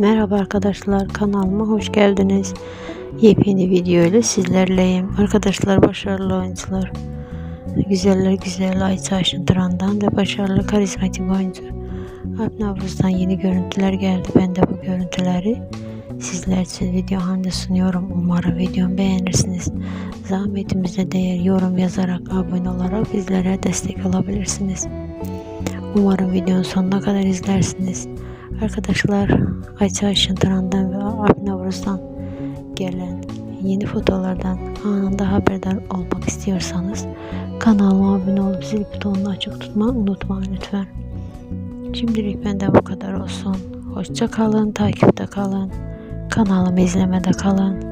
Merhaba arkadaşlar kanalıma hoş geldiniz. Yepyeni video ile sizlerleyim. Arkadaşlar başarılı oyuncular. Güzeller güzel Ayça Aşıntıran'dan ve başarılı karizmatik oyuncu Alp Navruz'dan yeni görüntüler geldi. Ben de bu görüntüleri sizler için video halinde sunuyorum. Umarım videomu beğenirsiniz. Zahmetimize değer yorum yazarak abone olarak bizlere destek olabilirsiniz. Umarım videonun sonuna kadar izlersiniz. Arkadaşlar Ayça Aşıntıran'dan ve Alp Navruz'dan gelen yeni fotolardan anında haberdar olmak istiyorsanız kanalıma abone olup zil butonunu açık tutmayı unutmayın lütfen. Şimdilik benden bu kadar olsun. Hoşça kalın, takipte kalın. Kanalımı izlemede kalın.